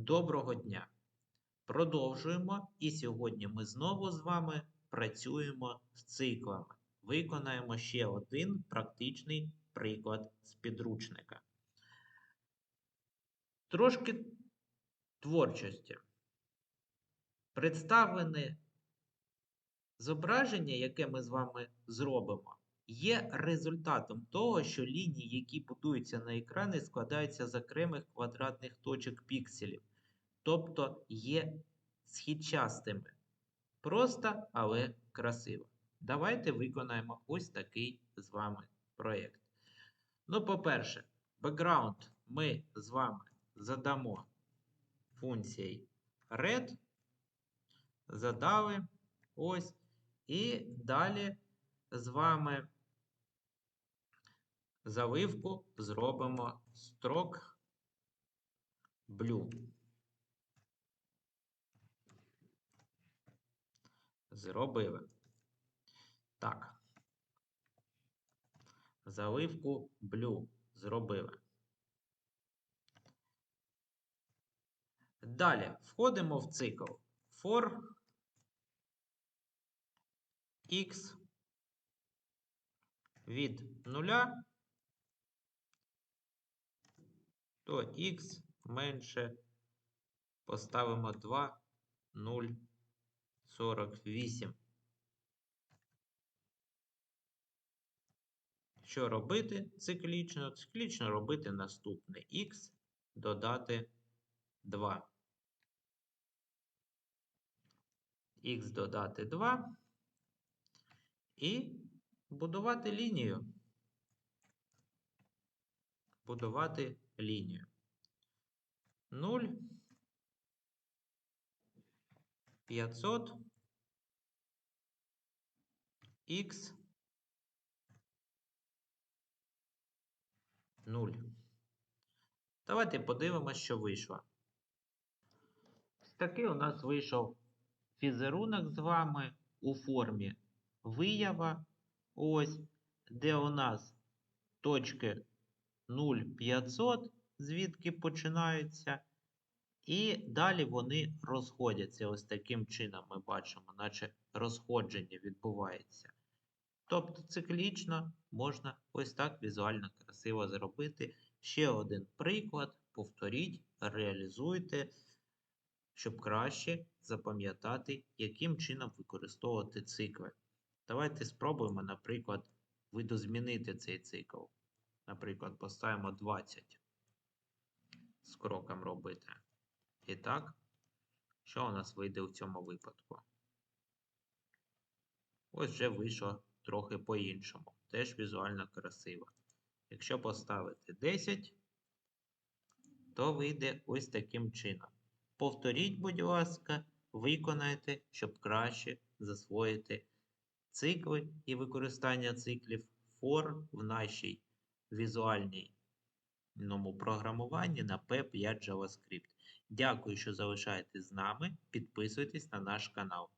Доброго дня! Продовжуємо, і сьогодні ми знову з вами працюємо з циклами. Виконаємо ще один практичний приклад з підручника. Трошки творчості. Представлене зображення, яке ми з вами зробимо, є результатом того, що лінії, які будуються на екрані, складаються з окремих квадратних точок пікселів, тобто є східчастими. Просто, але красиво. Давайте виконаємо ось такий з вами проєкт. Ну, по-перше, бекграунд ми з вами задамо функцією red, задали ось, і далі з вами заливку зробимо строк blue. Зробили. Так. Заливку blue зробили. Далі входимо в цикл for x від 0 то x менше поставимо 2, 0, 48. Що робити циклічно? Циклічно робити наступне x додати 2. Х додати 2 і будувати лінію. Будувати лінію. 0, 500, х, 0. Давайте подивимося, що вийшло. Такий у нас вийшов фізерунок з вами у формі виява. Ось, де у нас точки 0,500, звідки починаються. І далі вони розходяться. Ось таким чином ми бачимо, наче розходження відбувається. Тобто циклічно можна ось так візуально красиво зробити. Ще один приклад. Повторіть, реалізуйте, щоб краще запам'ятати, яким чином використовувати цикли. Давайте спробуємо, наприклад, видозмінити цей цикл. Наприклад, поставимо 20 з кроком робити. І так, що у нас вийде у цьому випадку? Ось вже вийшло трохи по-іншому. Теж візуально красиво. Якщо поставити 10, то вийде ось таким чином. Повторіть, будь ласка, виконайте, щоб краще засвоїти цикли і використання циклів for в нашій візуальному програмуванні на P5 JavaScript. Дякую, що залишаєтесь з нами. Підписуйтесь на наш канал.